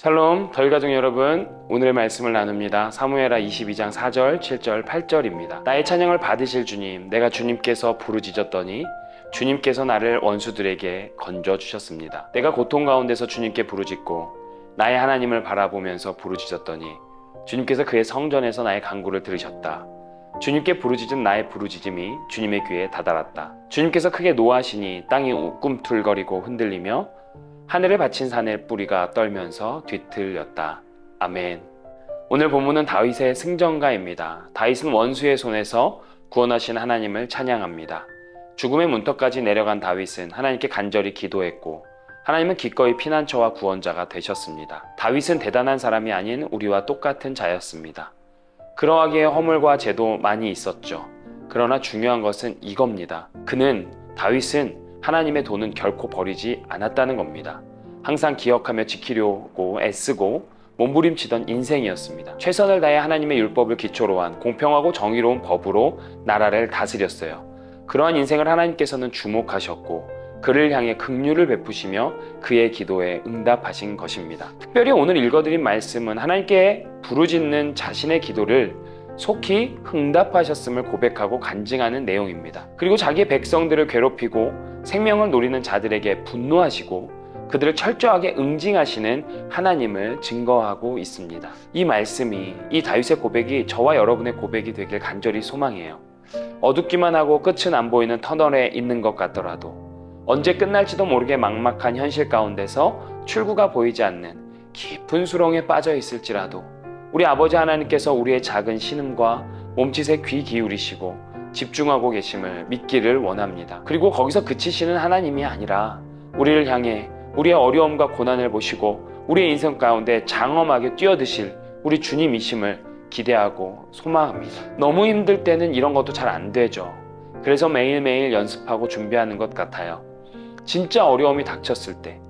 샬롬 덜가족 여러분 오늘의 말씀을 나눕니다. 사무엘하 22장 4절 7절 8절입니다. 나의 찬양을 받으실 주님 내가 주님께서 부르짖었더니 주님께서 나를 원수들에게 건져 주셨습니다. 내가 고통 가운데서 주님께 부르짖고 나의 하나님을 바라보면서 부르짖었더니 주님께서 그의 성전에서 나의 간구를 들으셨다. 주님께 부르짖은 나의 부르짖음이 주님의 귀에 다다랐다. 주님께서 크게 노하시니 땅이 꿈틀거리고 흔들리며 하늘에 받친 산의 뿌리가 떨면서 뒤틀렸다. 아멘. 오늘 본문은 다윗의 승전가입니다. 다윗은 원수의 손에서 구원하신 하나님을 찬양합니다. 죽음의 문턱까지 내려간 다윗은 하나님께 간절히 기도했고 하나님은 기꺼이 피난처와 구원자가 되셨습니다. 다윗은 대단한 사람이 아닌 우리와 똑같은 자였습니다. 그러하기에 허물과 죄도 많이 있었죠. 그러나 중요한 것은 이겁니다. 그는 다윗은 하나님의 돈은 결코 버리지 않았다는 겁니다. 항상 기억하며 지키려고 애쓰고 몸부림치던 인생이었습니다. 최선을 다해 하나님의 율법을 기초로 한 공평하고 정의로운 법으로 나라를 다스렸어요. 그러한 인생을 하나님께서는 주목하셨고 그를 향해 긍휼을 베푸시며 그의 기도에 응답하신 것입니다. 특별히 오늘 읽어드린 말씀은 하나님께 부르짖는 자신의 기도를 속히 응답하셨음을 고백하고 간증하는 내용입니다. 그리고 자기의 백성들을 괴롭히고 생명을 노리는 자들에게 분노하시고 그들을 철저하게 응징하시는 하나님을 증거하고 있습니다. 이 말씀이 이 다윗의 고백이 저와 여러분의 고백이 되길 간절히 소망해요. 어둡기만 하고 끝은 안 보이는 터널에 있는 것 같더라도 언제 끝날지도 모르게 막막한 현실 가운데서 출구가 보이지 않는 깊은 수렁에 빠져 있을지라도 우리 아버지 하나님께서 우리의 작은 신음과 몸짓에 귀 기울이시고 집중하고 계심을 믿기를 원합니다. 그리고 거기서 그치시는 하나님이 아니라 우리를 향해 우리의 어려움과 고난을 보시고 우리의 인생 가운데 장엄하게 뛰어드실 우리 주님이심을 기대하고 소망합니다. 너무 힘들 때는 이런 것도 잘 안 되죠. 그래서 매일매일 연습하고 준비하는 것 같아요. 진짜 어려움이 닥쳤을 때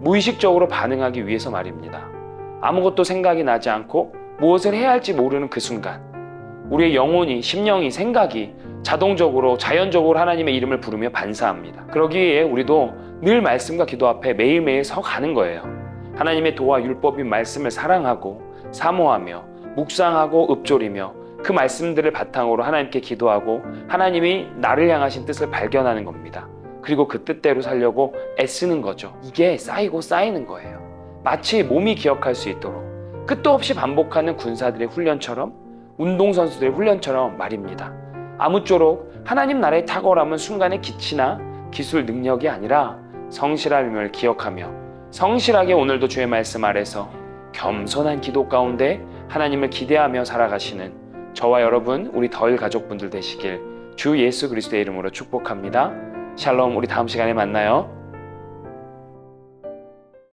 무의식적으로 반응하기 위해서 말입니다. 아무것도 생각이 나지 않고 무엇을 해야 할지 모르는 그 순간 우리의 영혼이, 심령이, 생각이 자동적으로 자연적으로 하나님의 이름을 부르며 반사합니다. 그러기에 우리도 늘 말씀과 기도 앞에 매일매일 서 가는 거예요. 하나님의 도와 율법인 말씀을 사랑하고 사모하며 묵상하고 읊조리며 그 말씀들을 바탕으로 하나님께 기도하고 하나님이 나를 향하신 뜻을 발견하는 겁니다. 그리고 그 뜻대로 살려고 애쓰는 거죠. 이게 쌓이고 쌓이는 거예요. 마치 몸이 기억할 수 있도록 끝도 없이 반복하는 군사들의 훈련처럼 운동선수들의 훈련처럼 말입니다. 아무쪼록 하나님 나라의 탁월함은 순간의 기치나 기술 능력이 아니라 성실함을 기억하며 성실하게 오늘도 주의 말씀 아래서 겸손한 기도 가운데 하나님을 기대하며 살아가시는 저와 여러분 우리 덜 가족분들 되시길 주 예수 그리스도의 이름으로 축복합니다. 샬롬 우리 다음 시간에 만나요.